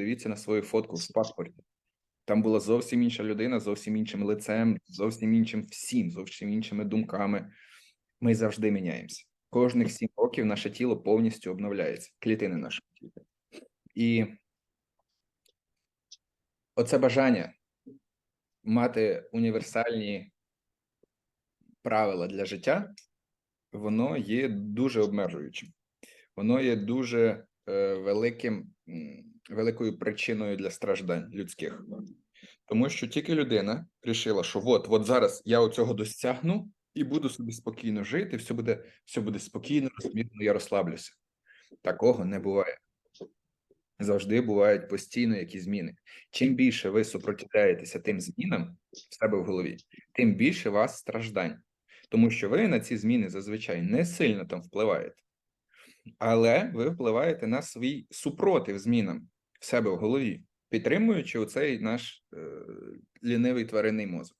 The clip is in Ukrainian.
подивіться на свою фотку в паспорті. Там була зовсім інша людина, зовсім іншим лицем, зовсім іншим всім, зовсім іншими думками. Ми завжди міняємося. Кожних сім років наше тіло повністю обновляється, клітини нашого тіла. І оце бажання мати універсальні правила для життя, воно є дуже обмежуючим. Воно є дуже е, великим, великою причиною для страждань людських. Тому що тільки людина рішила, що от, от зараз я оцього досягну і буду собі спокійно жити, все буде, все буде спокійно, розмірно, я розслаблюся. Такого не буває. Завжди бувають постійно якісь зміни. Чим більше ви супротивляєтеся тим змінам в себе в голові, тим більше вас страждань. Тому що ви на ці зміни зазвичай не сильно там впливаєте, але ви впливаєте на свій супротив змінам в себе в голові, підтримуючи оцей наш е, лінивий тваринний мозок.